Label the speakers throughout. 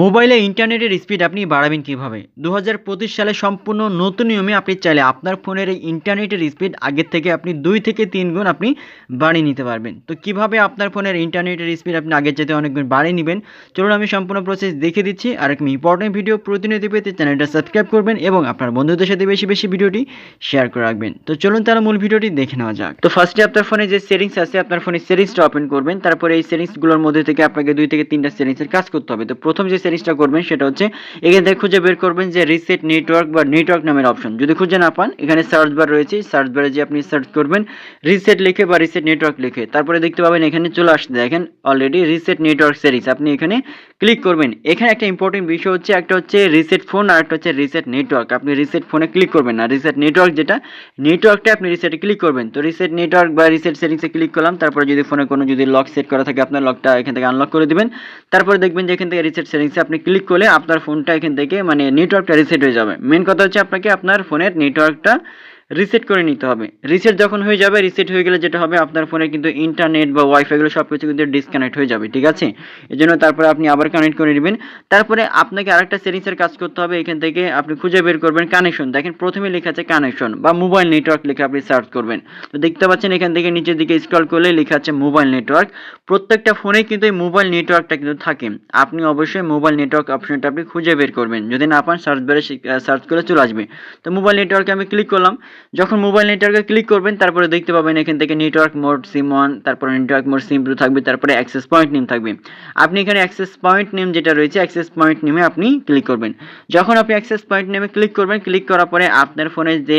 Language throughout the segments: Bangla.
Speaker 1: মোবাইলে ইন্টারনেটের স্পিড আপনি বাড়াবেন কীভাবে? দু হাজার পঁচিশ সালে সম্পূর্ণ নতুন নিয়মে আপনি চাইলে আপনার ফোনের এই ইন্টারনেটের স্পিড আগের থেকে আপনি দুই থেকে তিন গুণ আপনি বাড়িয়ে নিতে পারবেন। তো কীভাবে আপনার ফোনের ইন্টারনেটের স্পিড আপনি আগের যেতে অনেক গুণ বাড়িয়ে নেবেন? চলুন আমি সম্পূর্ণ প্রসেস দেখে দিচ্ছি। আর একটি ইম্পর্টেন্ট ভিডিও প্রতিনিধি পেতে চ্যানেলটা সাবস্ক্রাইব করবেন এবং আপনার বন্ধুদের সাথে বেশি বেশি ভিডিওটি শেয়ার করে রাখবেন। তো চলুন তাহলে মূল ভিডিওটি দেখে নেওয়া যাক। তো ফার্স্টে আপনার ফোনে যে সেটিংস আছে, আপনার ফোনের সেটিংসটা ওপেন করবেন। তারপরে এই সেটিংসগুলোর মধ্যে থেকে আপনাকে দুই থেকে তিনটা সেটিংসের কাজ করতে হবে। তো প্রথম যে সেটিংসটা করবেন সেটা হচ্ছে এখান থেকে খুঁজে বের করবেন যে রিসেট নেটওয়ার্ক বা নেটওয়ার্ক নামের অপশন যদি খুঁজে না পান, এখানে সার্চ বার রয়েছে সার্চ বারে যে আপনি সার্চ করবেন রিসেট লিখে বা রিসেট নেটওয়ার্ক লিখে। তারপরে দেখতে পাবেন এখানে চলে আসতে দেখেন অলরেডি রিসেট নেটওয়ার্ক সেটিংস আপনি এখানে ক্লিক করবেন। এখানে একটা ইম্পর্টেন্ট বিষয় হচ্ছে, একটা হচ্ছে রিসেট ফোন আর একটা হচ্ছে রিসেট নেটওয়ার্ক আপনি রিসেট ফোনে ক্লিক করবেন না। রিসেট নেটওয়ার্ক যেটা নেটওয়ার্কটা আপনি রিসেটে ক্লিক করবেন। তো রিসেট নেটওয়ার্ক বা রিসেট সেটিংসে ক্লিক করলাম। তারপরে যদি ফোনে কোনো যদি লক সেট করা থাকে, আপনার লকটা এখান থেকে আনলক করে দিবেন। তারপরে দেখবেন যে এখান থেকে রিসেট সেটিংসে আপনি ক্লিক করলে আপনার ফোনটা এখান থেকে মানে নেটওয়ার্কটা রিসেট হয়ে যাবে। মেন কথা হচ্ছে আপনাকে আপনার ফোনের নেটওয়ার্কটা রিসেট করে নিতে হবে। রিসেট যখন হয়ে যাবে রিসেট হয়ে গেলে যেটা হবে, আপনার ফোনে কিন্তু ইন্টারনেট বা ওয়াইফাইগুলো সব কিছু কিন্তু ডিসকানেক্ট হয়ে যাবে, ঠিক আছে? এই জন্য তারপরে আপনি আবার কানেক্ট করে নেবেন। তারপরে আপনাকে আরেকটা সেটিংসের কাজ করতে হবে, এখান থেকে আপনি খুঁজে বের করবেন কানেকশন দেখেন, প্রথমে লেখা আছে কানেকশন বা মোবাইল নেটওয়ার্ক লিখে আপনি সার্চ করবেন। তো দেখতে পাচ্ছেন এখান থেকে নিচের দিকে স্ক্রল করলে লেখা আছে মোবাইল নেটওয়ার্ক প্রত্যেকটা ফোনে কিন্তু এই মোবাইল নেটওয়ার্কটা কিন্তু থাকে। আপনি অবশ্যই মোবাইল নেটওয়ার্ক অপশনটা আপনি খুঁজে বের করবেন। যদি না পান সার্চ বারে সার্চ করে চলে আসবে। তো মোবাইল নেটওয়ার্কে আমি ক্লিক করলাম। যখন মোবাইল নেটওয়ার্কে ক্লিক করবেন, তারপরে দেখতে পাবেন এখান থেকে নেটওয়ার্ক মোড সিম ওয়ান তারপরে নেটওয়ার্ক মোড সিম টু থাকবে, তারপরে অ্যাক্সেস পয়েন্ট নেম থাকবে। আপনি এখানে অ্যাক্সেস পয়েন্ট নেম যেটা রয়েছে অ্যাক্সেস পয়েন্ট নেমে আপনি ক্লিক করবেন। যখন আপনি অ্যাক্সেস পয়েন্ট নেমে ক্লিক করবেন ক্লিক করার পরে আপনার ফোনের যে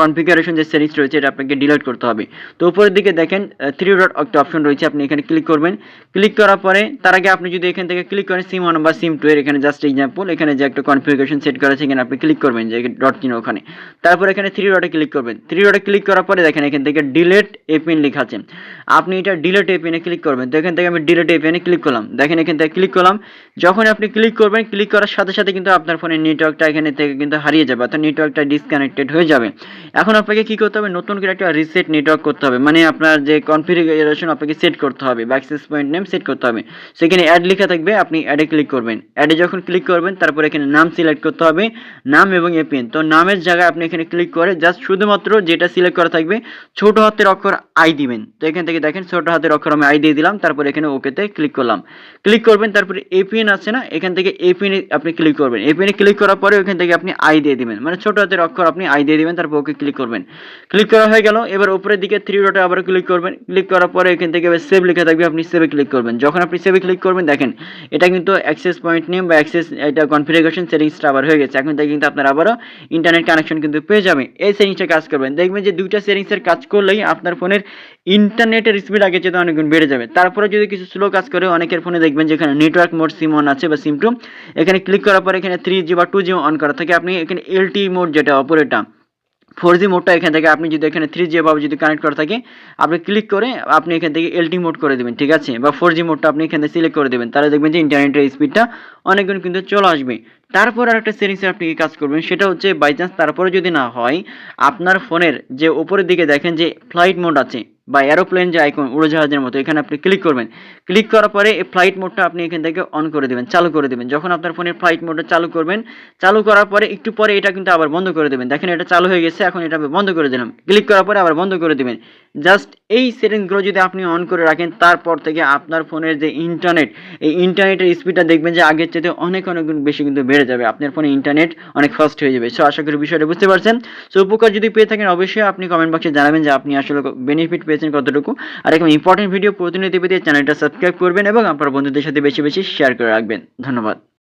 Speaker 1: কনফিগারেশন যে সেটিংস রয়েছে, এটা আপনাকে ডিলিট করতে হবে। তো উপরের দিকে দেখেন থ্রি ডট একটা অপশন রয়েছে, আপনি এখানে ক্লিক করবেন। ক্লিক করার পরে, তার আগে আপনি যদি এখান থেকে ক্লিক করেন সিম ওয়ান বা সিম টু এর, এখানে জাস্ট এক্সাম্পল এখানে যে একটা কনফিগারেশন সেট করা আছে, এখানে আপনি ক্লিক করবেন, যে ডট চিহ্ন ওখানে। তারপর এখানে থ্রি ডটে ক্লিক করবেন। থ্রি ডটে ক্লিক করার পরে দেখেন এখান থেকে ডিলেট এপিন লেখা আছে। আপনি এটা ডিলেট এপিনে ক্লিক করবেন। তো এখান থেকে আমি ডিলেট এপিনে ক্লিক করলাম। দেখেন এখান থেকে ক্লিক করলাম। যখন আপনি ক্লিক করবেন ক্লিক করার সাথে সাথে কিন্তু আপনার ফোনের নেটওয়ার্কটা এখানে থেকে কিন্তু হারিয়ে যাবে অর্থাৎ নেটওয়ার্কটা ডিসকানেক্টেড হয়ে যাবে। এখন আপনাকে কি করতে হবে? নতুন করে একটা রিসেট নেটওয়ার্ক করতে হবে। মানে আপনার যে কনফিগারেশন আপনাকে সেট করতে হবে বা অ্যাক্সেস পয়েন্ট নেম সেট করতে হবে। সেখানে অ্যাড লেখা থাকবে, আপনি অ্যাডে ক্লিক করবেন। অ্যাডে যখন ক্লিক করবেন, তারপর এখানে নাম সিলেক্ট করতে হবে, নাম এবং এপিন তো নামের জায়গায় আপনি এখানে ক্লিক করে জাস্ট শুধুমাত্র যেটা সিলেক্ট করা থাকবে, ছোট হাতের অক্ষর আই দিবেন। তো এখান থেকে দেখেন ছোট হাতের অক্ষর আমি আই দিয়ে দিলাম, তারপর এখানে ওকেতে ক্লিক করলাম। ক্লিক করবেন, তারপরে এপিএন আছে না, এখান থেকে এপিএন আপনি ক্লিক করবেন। এপিএন ক্লিক করার পরে ওখান থেকে আপনি আই দিয়ে দিবেন। মানে ছোট হাতের অক্ষর আপনি আই দিয়ে দিবেন, তারপর ওকে ক্লিক করবেন। ক্লিক করা হয়ে গেল, এবার উপরের দিকে থ্রি ডটে আবার ক্লিক করবেন। ক্লিক করার পরে এখান থেকে এবার সেভ লেখা থাকবে, আপনি সেভে ক্লিক করবেন। যখন আপনি সেভে ক্লিক করবেন, দেখেন, এটা কিন্তু অ্যাক্সেস পয়েন্ট নেম বা অ্যাক্সেস এটা কনফিগারেশন সেটিংসটা আবার হয়ে গেছে। এখন থেকে কিন্তু আপনার আবারও ইন্টারনেট কানেকশন কিন্তু পেয়ে যাবে। এই সেটিংসটা কাজ করবেন। দেখবেন যে দুইটা সেটিংসের কাজ করলেই আপনার ফোনের ইন্টারনেটের স্পিড আগে যেতে অনেক গুণ বেড়ে যাবে। তারপরে যদি কিছু স্লো কাজ করে, অনেকের ফোনে দেখবেন যে এখানে নেটওয়ার্ক মোড সিম অন আছে বা সিম টু এখানে ক্লিক করার পর এখানে থ্রি জি বা টু জি অন করা। থাকে আপনি এখানে এলটি মোড যেটা অপারেটা ফোর জি মোডটা এখান থেকে আপনি যদি এখানে থ্রি জি বা যদি কানেক্ট করা থাকে, আপনি ক্লিক করে আপনি এখান থেকে এলটি মোড করে দেবেন, ঠিক আছে? বা ফোর জি মোডটা আপনি এখানে সিলেক্ট করে দেবেন। তাহলে দেখবেন যে ইন্টারনেটের স্পিডটা অনেকগুণ কিন্তু চলে আসবে। তারপর আরেকটা সেটিংসে আপনি কি কাজ করবেন? সেটা হচ্ছে বাই চান্স তারপরে যদি না হয়, আপনার ফোনের যে উপরের দিকে দেখেন যে ফ্লাইট মোড আছে বা এরোপ্লেন যে আইকন উড়োজাহাজের মতো, এখানে আপনি ক্লিক করবেন। ক্লিক করার পরে এই ফ্লাইট মোডটা আপনি এখান থেকে অন করে দেবেন, চালু করে দেবেন। যখন আপনার ফোনের ফ্লাইট মোডটা চালু করবেন, চালু করার পরে একটু পরে এটা কিন্তু আবার বন্ধ করে দেবেন। দেখেন এটা চালু হয়ে গেছে, এখন এটা বন্ধ করে দিলাম। ক্লিক করার পরে আবার বন্ধ করে দেবেন। জাস্ট এই সেটিংসগুলো যদি আপনি অন করে রাখেন, তারপর থেকে আপনার ফোনের যে ইন্টারনেট এই ইন্টারনেটের স্পিডটা দেখবেন যে আগের চেয়ে অনেক অনেক বেশি কিন্তু বেড়ে যাবে। আপনার ফোনে ইন্টারনেট অনেক ফাস্ট হয়ে যাবে। সো আশা করি বিষয়টা বুঝতে পারছেন। সো, উপকার যদি পেয়ে থাকেন, অবশ্যই আপনি কমেন্ট বক্সে জানাবেন যে আপনি আসলে বেনিফিট পেয়েছেন কতটুকু? আর এরকম ইম্পর্টেন্ট ভিডিও প্রতিনিধি পেতে চ্যানেলটা সাবস্ক্রাইব করবেন এবং আপনার বন্ধুদের সাথে বেশি বেশি শেয়ার করে রাখবেন। ধন্যবাদ।